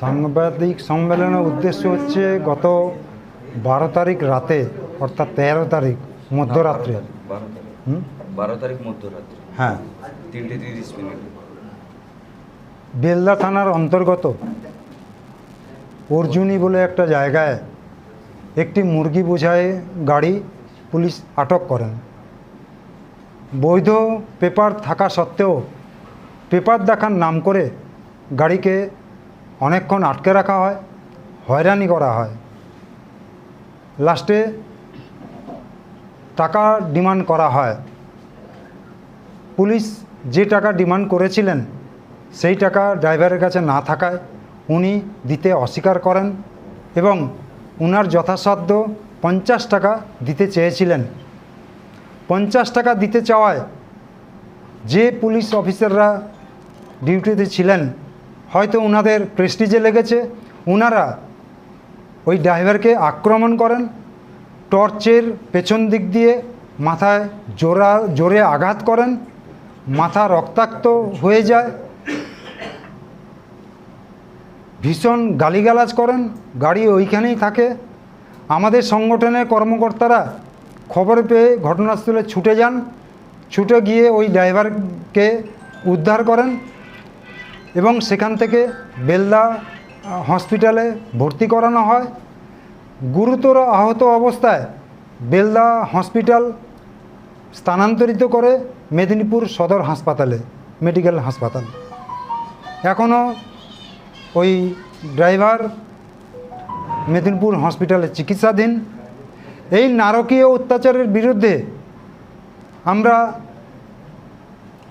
সাংবাদিক সম্মেলনের উদ্দেশ্য হচ্ছে গত বারো তারিখ রাতে অর্থাৎ তেরো তারিখ মধ্যরাত্রে। বারো তারিখ মধ্যরাত্রি। হ্যাঁ। তিনটে তিরিশ মিনিট। বেলদা থানার অন্তর্গত অর্জুনি বলে একটা জায়গায় একটি মুরগি বোঝায় গাড়ি পুলিশ আটক করেন। বৈধ পেপার থাকা সত্ত্বেও পেপার দেখার নাম করে গাড়িকে অনেকক্ষণ আটকে রাখা হয়, হয়রানি করা হয়। লাস্টে টাকা ডিমান্ড করা হয়। পুলিশ যে টাকা ডিমান্ড করেছিলেন, সেই টাকা ড্রাইভারের কাছে না থাকায় উনি দিতে অস্বীকার করেন এবং উনার যথাসাধ্য পঞ্চাশ টাকা দিতে চেয়েছিলেন। পঞ্চাশ টাকা দিতে চাওয়ায় যে পুলিশ অফিসাররা ডিউটিতে ছিলেন হয়তো ওনাদের প্রেস্টিজে লেগেছে। ওনারা ওই ড্রাইভারকে আক্রমণ করেন, টর্চের পেছন দিক দিয়ে মাথায় জোরা জোরে আঘাত করেন, মাথা রক্তাক্ত হয়ে যায়, ভীষণ গালিগালাজ করেন, গাড়ি ওইখানেই থাকে। আমাদের সংগঠনের কর্মকর্তারা খবর পেয়ে ঘটনাস্থলে ছুটে যান, ছুটে গিয়ে ওই ড্রাইভারকে উদ্ধার করেন। এবং সেখান থেকে বেলদা হসপিটালে ভর্তি করানো হয়। গুরুতর আহত অবস্থায় বেলদা হসপিটাল স্থানান্তরিত করে মেদিনীপুর সদর হাসপাতালে, মেডিকেল হাসপাতাল। এখনও ওই ড্রাইভার মেদিনীপুর হসপিটালে চিকিৎসাধীন। এই নারকীয় অত্যাচারের বিরুদ্ধে আমরা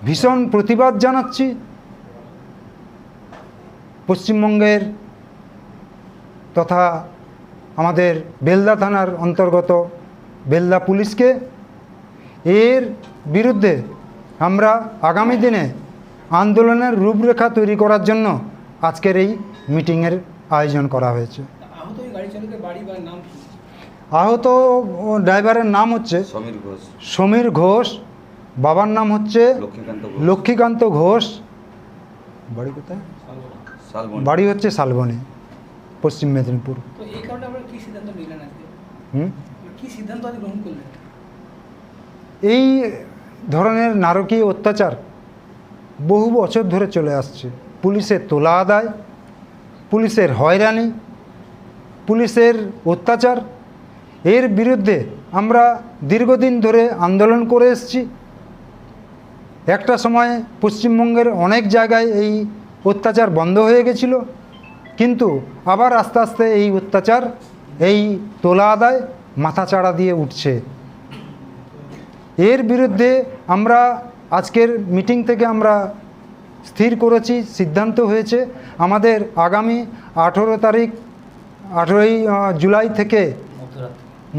ভীষণ প্রতিবাদ জানাচ্ছি। পশ্চিমবঙ্গের তথা আমাদের বেলদা থানার অন্তর্গত বেলদা পুলিশকে এর বিরুদ্ধে আমরা আগামী দিনে আন্দোলনের রূপরেখা তৈরি করার জন্য আজকের এই মিটিংয়ের আয়োজন করা হয়েছে। আহত ওই গাড়ি চালকের বাড়ি বা নাম কি? আহত ড্রাইভারের নাম হচ্ছে সমীর ঘোষ। সমীর ঘোষ বাবার নাম হচ্ছে লক্ষ্মীকান্ত ঘোষ। বাড়ি কোথায়? বাড়ি হচ্ছে শালবনী পশ্চিম মেদিনীপুর। তো এই কারণে আপনারা কি সিদ্ধান্ত নিলেন হুম? কি সিদ্ধান্ত আজ গ্রহণ করলেন? এই ধরনের নারকীয় অত্যাচার বহু বছর ধরে চলে আসছে। পুলিশের তোলা আদায় পুলিশের হয়রানি পুলিশের অত্যাচার এর বিরুদ্ধে আমরা দীর্ঘদিন ধরে আন্দোলন করে এসেছি। একটা সময় পশ্চিমবঙ্গের অনেক জায়গায় এই অত্যাচার বন্ধ হয়ে গেছিল। কিন্তু আবার আস্তে আস্তে এই অত্যাচার, এই তোলা আদায় মাথাচাড়া দিয়ে উঠছে। এর বিরুদ্ধে আমরা আজকের মিটিং থেকে আমরা স্থির করেছি, সিদ্ধান্ত হয়েছে। আমাদের আগামী আঠেরো তারিখ, আঠেরোই জুলাই থেকে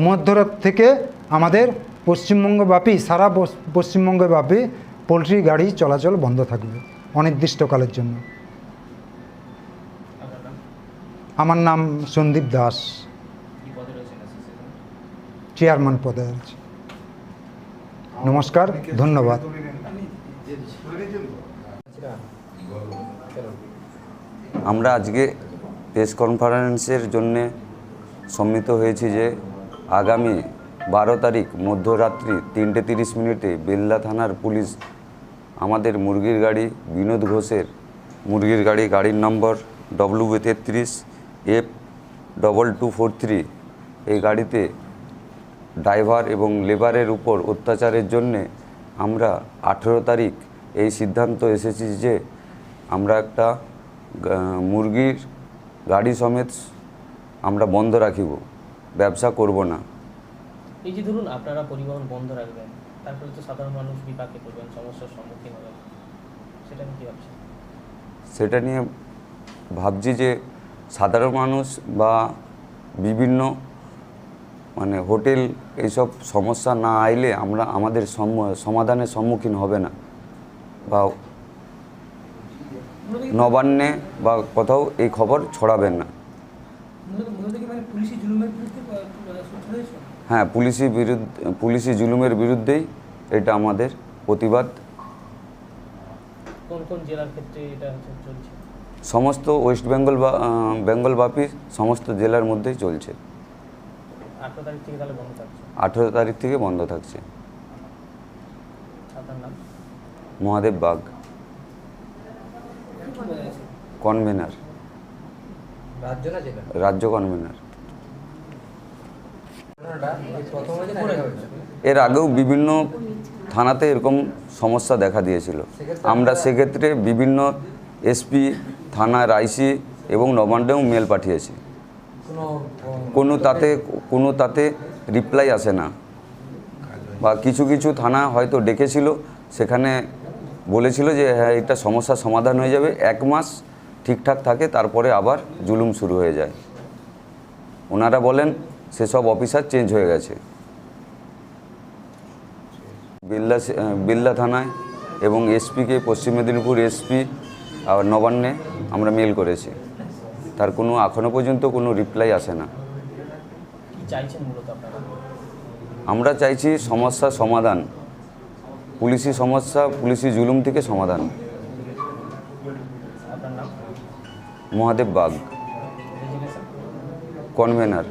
মধ্যরাত থেকে আমাদের পশ্চিমবঙ্গব্যাপী, সারা পশ্চিমবঙ্গব্যাপী পোলট্রি গাড়ি চলাচল বন্ধ থাকবে অনির্দিষ্টকালের জন্য আপনার নাম আমার নাম সন্দীপ দাস। চেয়ারম্যান পদে আছি। নমস্কার, ধন্যবাদ। আমরা আজকে প্রেস কনফারেন্সের জন্যে সম্মিলিত হয়েছি যে আগামী বারো তারিখ মধ্যরাত্রি তিনটে তিরিশ মিনিটে বেল্লা থানার পুলিশ আমাদের মুরগির গাড়ি বিনোদ ঘোষের মুরগির গাড়ি, গাড়ির নম্বর ডব্লিউ তেত্রিশ F double two four three এই গাড়িতে ড্রাইভার এবং লেবারের উপর অত্যাচারের জন্যে আমরা আঠেরো তারিখ এই সিদ্ধান্ত এসেছি যে আমরা একটা মুরগির গাড়ি সমেত আমরা বন্ধ রাখিব ব্যবসা করব না। এই যে ধরুন আপনারা পরিবহন বন্ধ রাখবেন তার ফলে তো সাধারণ মানুষ বিপাকে পড়বেন সমস্যার সম্মুখীন হবেন। সেটা নিয়ে কী ভাবছেন? সেটা নিয়ে ভাবছি যে সাধারণ মানুষ বা বিভিন্ন মানে হোটেল এইসব সমস্যা না আইলে আমরা আমাদের সম- সমাধানের সম্মুখীন হবে না। বা নবান্নে বা কোথাও এই খবর ছড়াবেন না। হ্যাঁ পুলিশি বিরুদ্ধে, পুলিশি জুলুমের বিরুদ্ধেই এটা আমাদের প্রতিবাদ। কোন কোন জেলার ক্ষেত্রে এটা চলছে? সমস্ত ওয়েস্ট বেঙ্গল বা বেঙ্গলব্যাপী সমস্ত জেলার মধ্যেই চলছে। আঠেরো তারিখ থেকে বন্ধ থাকছে? মহাদেব বাগ? কনভেনার। রাজ্য কনভেনার। এর আগেও বিভিন্ন থানাতে এরকম সমস্যা দেখা দিয়েছিল। আমরা সেক্ষেত্রে বিভিন্ন এসপি থানার আইসি এবং নবান্নেও মেল পাঠিয়েছি। কোনো তাতে কোনো তাতে রিপ্লাই আসে না। বা কিছু কিছু থানা হয়তো ডেকেছিল সেখানে বলেছিল যে হ্যাঁ এটা সমস্যার সমাধান হয়ে যাবে এক মাস ঠিকঠাক থাকে তারপরে আবার জুলুম শুরু হয়ে যায়। ওনারা বলেন সেসব অফিসার চেঞ্জ হয়ে গেছে। বিল্লা বিল্লা থানায় এবং এসপিকে পশ্চিম মেদিনীপুর এসপি আর নবান্নে আমরা মেল করেছি। তার কোনো এখনও পর্যন্ত কোনো রিপ্লাই আসে না। আমরা চাইছি সমস্যার সমাধান। পুলিশি সমস্যা পুলিশি জুলুম থেকে সমাধান। মহাদেব বাগ। কনভেনার।